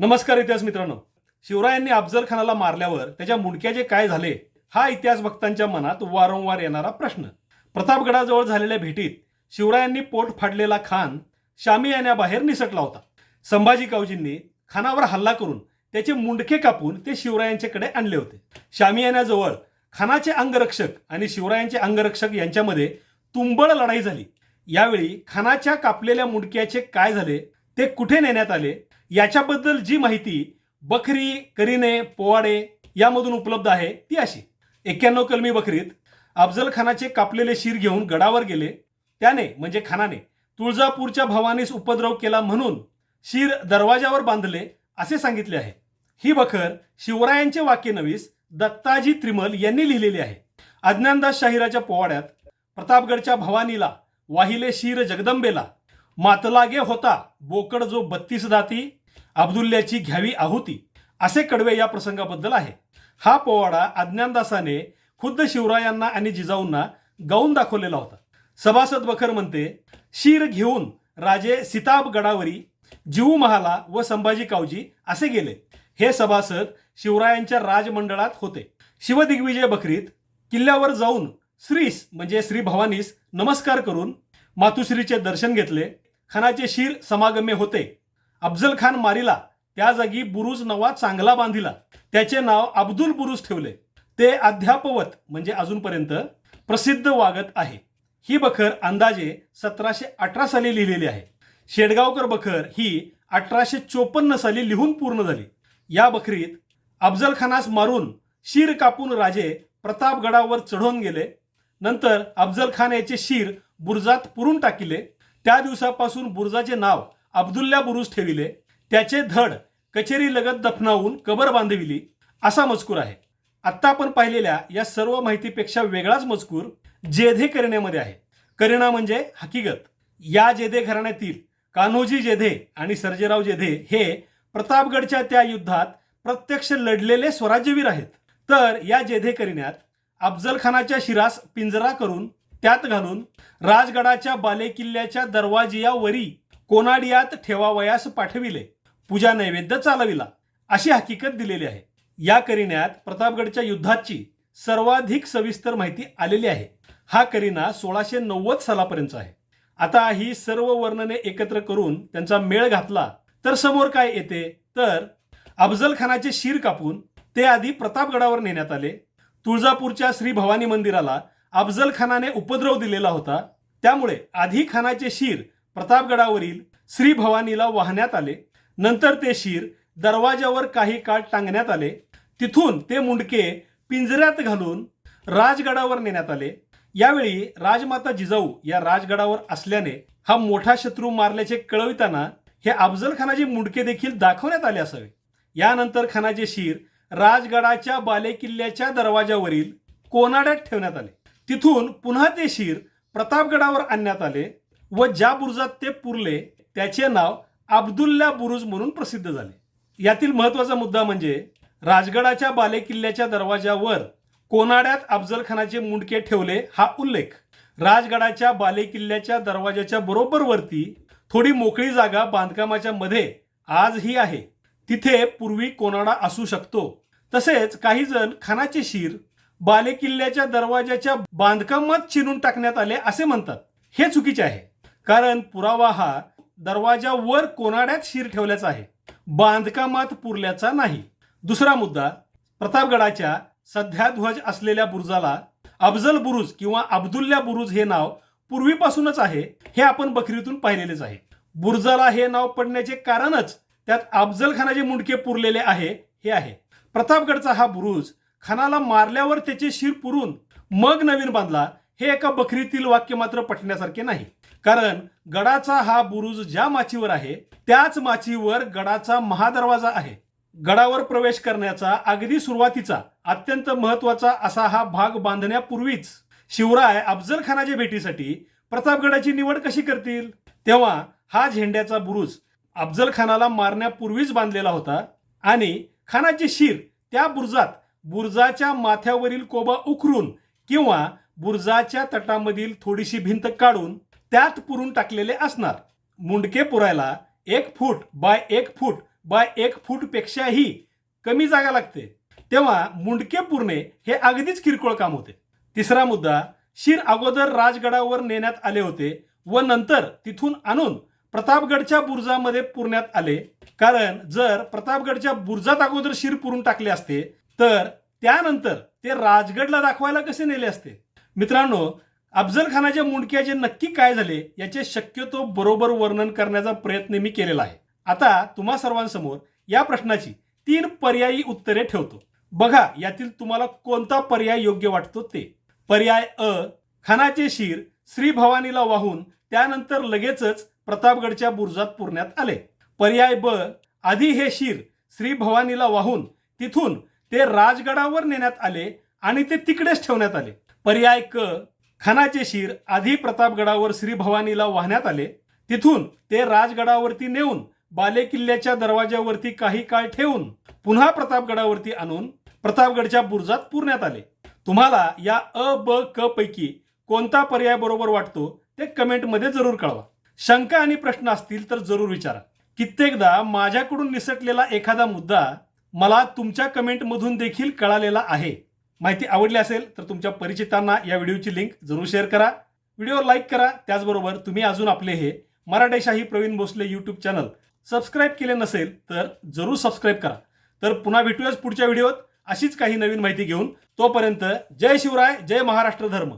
नमस्कार इतिहास मित्रांनो. शिवरायांनी अफजल खानाला मारल्यावर त्याच्या मुंडक्याचे काय झाले हा इतिहास भक्तांच्या मनात वारंवार येणारा प्रश्न. प्रतापगडाजवळ झालेल्या भेटीत शिवरायांनी पोट फाडलेला खान शामी याण्याबाहेर निसटला होता. संभाजी कावजींनी खानावर हल्ला करून त्याचे मुंडके कापून ते शिवरायांच्याकडे आणले होते. शामी याण्याजवळ खानाचे अंगरक्षक आणि शिवरायांचे अंगरक्षक यांच्यामध्ये तुंबळ लढाई झाली. यावेळी खानाच्या कापलेल्या मुंडक्याचे काय झाले ते कुठे नेण्यात आले याच्याबद्दल जी माहिती बखरी करीने पोवाडे यामधून उपलब्ध आहे ती अशी. एक्क्याण्णव कलमी बकरीत अफजल खानाचे कापलेले शिर घेऊन गडावर गेले. त्याने म्हणजे खानाने तुळजापूरच्या भवानीस उपद्रव केला म्हणून शिर दरवाजावर बांधले असे सांगितले आहे. ही बखर शिवरायांचे वाक्य नवीस दत्ताजी त्रिमल यांनी लिहिलेली आहे. अज्ञानदास शाहिराच्या पोवाड्यात प्रतापगडच्या भवानीला वाहिले शिर जगदंबेला मातलागे होता बोकड जो बत्तीस दाती अब्दुल्ल्याची घ्यावी आहुती असे कडवे या प्रसंगाबद्दल आहे. हा पोवाडा अज्ञानदासाने खुद्द शिवरायांना आणि जिजाऊंना गाऊन दाखवलेला होता. सभासद बखर म्हणते शिर घेऊन राजे सिताब गडावरी जीऊ महाला व संभाजी कावजी असे गेले. हे सभासद शिवरायांच्या राजमंडळात होते. शिवदिग्विजय बकरीत किल्ल्यावर जाऊन श्रीस म्हणजे श्री भवानीस नमस्कार करून मातुश्रीचे दर्शन घेतले. खानाचे शिर समागमे होते. अफजल खान मारिला. त्या जागी बुरुज नवा चांगला बांधिला. त्याचे नाव अब्दुल बुरुज ठेवले. ते अध्यापवत म्हणजे अजूनपर्यंत प्रसिद्ध वागत आहे. ही बखर अंदाजे सतराशे अठरा साली लिहिलेली आहे. शेडगावकर बखर ही अठराशे चोपन्न साली लिहून पूर्ण झाली. या बखरीत अफजल खानास मारून शिर कापून राजे प्रतापगडावर चढवून गेले. नंतर अफजल खान याचे शिर बुरुजात पुरून टाकिले. त्या दिवसापासून बुरुजाचे नाव अब्दुल्ला बुरुज ठेविले. त्याचे धड कचेरी लगत दफनावून कबर बांधविली असा मजकूर आहे. आत्ता आपण पाहिलेल्या या सर्व माहितीपेक्षा वेगळाच मजकूर जेधे करिण्यामध्ये आहे. करिणा म्हणजे हकीकत या जेधे घराण्यातील कान्होजी जेधे आणि सर्जेराव जेधे हे प्रतापगडच्या त्या युद्धात प्रत्यक्ष लढलेले स्वराज्यवीर आहेत. तर या जेधे करिण्यात अफजल खानाच्या शिरास पिंजरा करून त्यात घालून राजगडाच्या बालेकिल्ल्याच्या दरवाजियावरी कोनाडियात ठेवावयास पाठविले. पूजा नैवेद्य चालविला. अशी हकीकत दिलेली आहे. या करिण्यात प्रतापगडच्या युद्धाची सर्वाधिक सविस्तर माहिती आलेली आहे. हा करिना सोळाशे नव्वद सालापर्यंत आहे. आता ही सर्व वर्णने एकत्र करून त्यांचा मेळ घातला तर समोर काय येते? तर अफजल खानाचे शिर कापून ते आधी प्रतापगडावर नेण्यात आले. तुळजापूरच्या श्री भवानी मंदिराला अफजल खानाने उपद्रव दिलेला होता. त्यामुळे आधी खानाचे शिर प्रतापगडावरील श्री भवानीला वाहण्यात आले. नंतर ते शिर दरवाजावर काही काळ टांगण्यात आले. तिथून ते मुंडके पिंजऱ्यात घालून राजगडावर नेण्यात आले. यावेळी राजमाता जिजाऊ या राजगडावर असल्याने हा मोठा शत्रू मारल्याचे कळविताना हे अफजल खानाचे मुंडके देखील दाखवण्यात आले असावे. यानंतर खानाचे शिर राजगडाच्या बालेकिल्ल्याच्या दरवाजावरील कोनाड्यात ठेवण्यात आले. तिथून पुन्हा ते शिर प्रतापगडावर आणण्यात आले. व ज्या बुरुजात ते पुरले त्याचे नाव अब्दुल्ला बुरुज म्हणून प्रसिद्ध झाले. यातील महत्त्वाचा मुद्दा म्हणजे राजगडाच्या बालेकिल्ल्याच्या दरवाजावर कोनाड्यात अफजल खानाचे मुंडके ठेवले हा उल्लेख. राजगडाच्या बालेकिल्ल्याच्या दरवाजाच्या बरोबर वरती थोडी मोकळी जागा बांधकामाच्या मध्ये आजही आहे. तिथे पूर्वी कोनाडा असू शकतो. तसेच काही जण खानाचे शिर बालेकिल्ल्याच्या दरवाजाच्या बांधकामात चिरून टाकण्यात आले असे म्हणतात. हे चुकीचे आहे. कारण पुरावा हा दरवाजावर कोनाड्यात शिर ठेवल्याचा आहे. बांधकामात पुरल्याचा नाही. दुसरा मुद्दा प्रतापगडाच्या सध्या ध्वज असलेल्या बुरुजाला अफजल बुरुज किंवा अब्दुल्ला बुरुज हे नाव पूर्वीपासूनच आहे हे आपण बकरीतून पाहिलेलेच आहे. बुरुजाला हे नाव पडण्याचे कारणच त्यात अफजल खानाचे मुंडके पुरलेले आहे हे आहे. प्रतापगडचा हा बुरुज खानाला मारल्यावर त्याचे शिर पुरून मग नवीन बांधला हे एका बकरीतील वाक्य मात्र पटण्यासारखे नाही. कारण गडाचा हा बुरुज ज्या माचीवर आहे त्याच माचीवर गडाचा महादरवाजा आहे. गडावर प्रवेश करण्याचा अगदी सुरुवातीचा अत्यंत महत्त्वाचा असा हा भाग बांधण्यापूर्वीच शिवराय अफजल खानाच्या भेटीसाठी प्रतापगडाची निवड कशी करतील? तेव्हा हा झेंड्याचा बुरुज अफजल खानाला मारण्यापूर्वीच बांधलेला होता आणि खानाचे शिर त्या बुरुजात बुरुजाच्या माथ्यावरील कोबा उखरून किंवा बुरुजाच्या तटामधील थोडीशी भिंत काढून त्यात पुरून टाकलेले असणार. मुंडके पुरायला एक फूट बाय एक फूट बाय एक फूट पेक्षाही कमी जागा लागते. तेव्हा मुंडके पुरणे हे अगदीच किरकोळ काम होते. तिसरा मुद्दा शिर अगोदर राजगडावर नेण्यात आले होते व नंतर तिथून आणून प्रतापगडच्या बुर्जामध्ये पुरण्यात आले. कारण जर प्रतापगडच्या बुर्जात अगोदर शिर पुरून टाकले असते तर त्यानंतर ते राजगडला दाखवायला कसे नेले असते? मित्रांनो अफजल खानाच्या मुंडक्याचे नक्की काय झाले याचे शक्यतो बरोबर वर्णन करण्याचा प्रयत्न मी केलेला आहे. आता तुम्हा सर्वांसमोर या प्रश्नाची तीन पर्यायी उत्तरे ठेवतो. बघा यातील तुम्हाला कोणता पर्याय योग्य वाटतो ते. पर्याय अ खानाचे शिर श्री भवानीला वाहून त्यानंतर लगेचच प्रतापगडच्या बुर्जात पुरण्यात आले. पर्याय ब आधी हे शिर श्री भवानीला वाहून तिथून ते राजगडावर नेण्यात आले आणि ते तिकडेच ठेवण्यात आले. पर्याय क खानाचे शिर आधी प्रतापगडावर श्री भवानीला वाहण्यात आले. तिथून ते राजगडावरती नेऊन बाले किल्ल्याच्या काही काळ ठेवून पुन्हा प्रतापगडावरती आणून प्रतापगडच्या बुर्जात पुरण्यात आले. तुम्हाला या अ ब क पैकी कोणता पर्याय बरोबर वाटतो ते कमेंटमध्ये जरूर कळवा. शंका आणि प्रश्न असतील तर जरूर विचारा. कित्येकदा माझ्याकडून निसटलेला एखादा मुद्दा मला तुमच्या कमेंटमधून देखील कळालेला आहे. माहिती आवडली असेल तर तुमच्या परिचितांना या व्हिडिओची लिंक जरूर शेअर करा. व्हिडिओ लाईक करा. त्याचबरोबर तुम्ही अजून आपले हे Maratheshahi Praveen Bhosale YouTube channel subscribe केले नसेल तर जरूर सबस्क्राईब करा. तर पुन्हा भेटूयाच पुढच्या व्हिडिओत. अशीच काही नवीन माहिती घेऊन तोपर्यंत जय शिवराय जय महाराष्ट्र धर्म.